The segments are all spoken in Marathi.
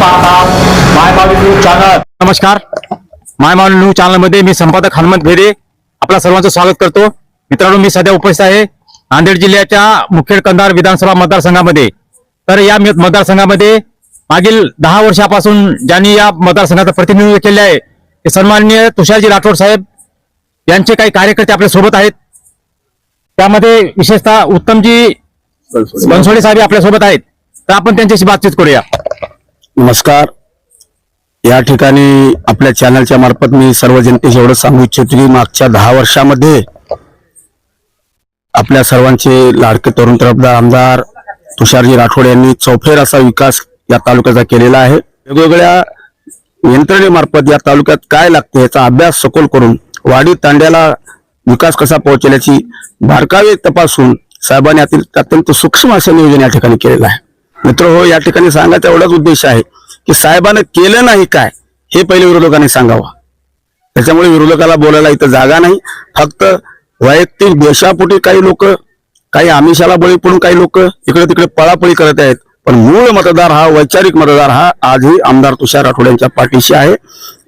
नमस्कार माय न्यूज चॅनल. नमस्कार. माय मी संपादक हनुमंत भेरे आपल्या सर्वांचं स्वागत करतो. मित्रांनो मी सध्या उपस्थित आहे नांदेड जिल्ह्याच्या मुखेड कंधार विधानसभा मतदारसंघामध्ये. तर या मत- मतदारसंघामध्ये मागील दहा वर्षापासून ज्यांनी या मतदारसंघाचं प्रतिनिधित्व केले आहे ते सन्माननीय तुषारजी राठोड साहेब यांचे काही कार्यकर्ते आपल्यासोबत आहेत. त्यामध्ये विशेषतः उत्तमजी बनसोडे साहेब आपल्यासोबत आहेत. तर आपण त्यांच्याशी बातचीत करूया. नमस्कार. या ठिकाणी आपल्या चॅनलच्या मार्फत मी सर्व जनतेशी एवढं सांगू इच्छितो की मागच्या दहा वर्षामध्ये आपल्या सर्वांचे लाडके तरुण तरफदार आमदार तुषारजी राठोड यांनी चौफेर असा विकास या तालुक्याचा केलेला आहे. वेगवेगळ्या यंत्रणेमार्फत या तालुक्यात काय लागते याचा अभ्यास सखोल करून वाडी तांड्याला विकास कसा पोहोचण्याची बारकावे तपासून साहेबांनी अत्यंत सूक्ष्म असं नियोजन या ठिकाणी केलेलं आहे. मित्र हो या ठिकाणी सांगायचा एवढाच उद्देश आहे की साहेबानं केलं नाही काय हे पहिले विरोधकांनी सांगावं. त्याच्यामुळे विरोधकाला बोलायला इथं जागा नाही. फक्त वैयक्तिक द्वेषापोटी काही लोक काही आमिषाला बळी पडून काही लोक इकडे तिकडे पळापळी करत आहेत. पण मूळ मतदार हा वैचारिक मतदार हा आजही आमदार तुषार राठोड यांच्या पाठीशी आहे.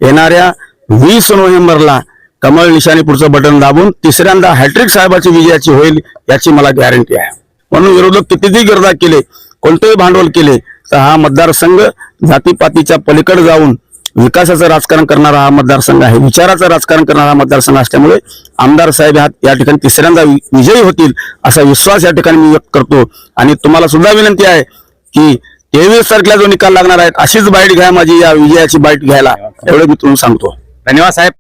येणाऱ्या वीस नोव्हेंबरला कमळ निशाने पुढचं बटन दाबून तिसऱ्यांदा हॅट्रिक साहेबाची विजयाची होईल याची मला गॅरंटी आहे. म्हणून विरोधक कितीही गर्दा केले कोणतेही भांडवल केले तर हा मतदारसंघ जातीपातीच्या पलीकडे जाऊन विकासाचं राजकारण करणारा हा मतदारसंघ आहे. विचाराचं राजकारण करणारा हा मतदारसंघ असल्यामुळे आमदार साहेब ह्या या ठिकाणी तिसऱ्यांदा विजयी होतील असा विश्वास या ठिकाणी मी व्यक्त करतो. आणि तुम्हाला सुद्धा विनंती आहे की तेवीस तारखेला जो निकाल लागणार आहे अशीच बाईट घ्या माझी या विजयाची बाईट घ्यायला. एवढं मी तुम्हाला सांगतो. धन्यवाद साहेब.